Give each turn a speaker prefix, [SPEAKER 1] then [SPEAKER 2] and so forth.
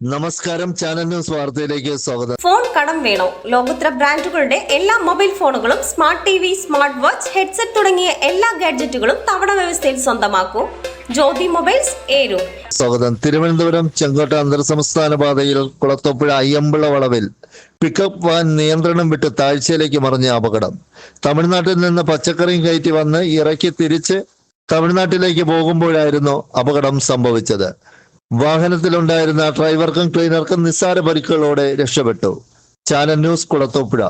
[SPEAKER 1] നമസ്കാരം. Channel news വാർത്തയിലേക്ക് സ്വാഗതം.
[SPEAKER 2] ഫോൺ കടം വേണോ. ലോകോത്തര ബ്രാൻഡുകളുടെ എല്ലാ മൊബൈൽ ഫോണുകളും smart T V smart watch headset തുടങ്ങിയ എല്ലാ ഗാഡ്ജറ്റുകളും തവണ വ്യവസ്ഥയിൽ സ്വന്തമാക്കൂ. ജ്യോതി മൊബൈൽസ് ഏരു
[SPEAKER 1] സ്വാഗതം. തിരുവനന്തപുരം ചെങ്കോട്ട അന്തർ സംസ്ഥാന പാതയിൽ കുളത്തോപ്പുഴ അയ്യമ്പള വളവിൽ പിക്കപ്പ് വാൻ നിയന്ത്രണം വിട്ട് താഴ്ചയിലേക്ക് മറിഞ്ഞ അപകടം. തമിഴ്നാട്ടിൽ നിന്ന് പച്ചക്കറിയും കയറ്റി വന്ന് ഇറക്കി തിരിച്ച് തമിഴ്നാട്ടിലേക്ക് പോകുമ്പോഴായിരുന്നു അപകടം സംഭവിച്ചത്. വാഹനത്തിലുണ്ടായിരുന്ന ഡ്രൈവർക്കും ക്ലീനർക്കും നിസ്സാര പരിക്കുകളോടെ രക്ഷപ്പെട്ടു. Channel news Kulathupuzha.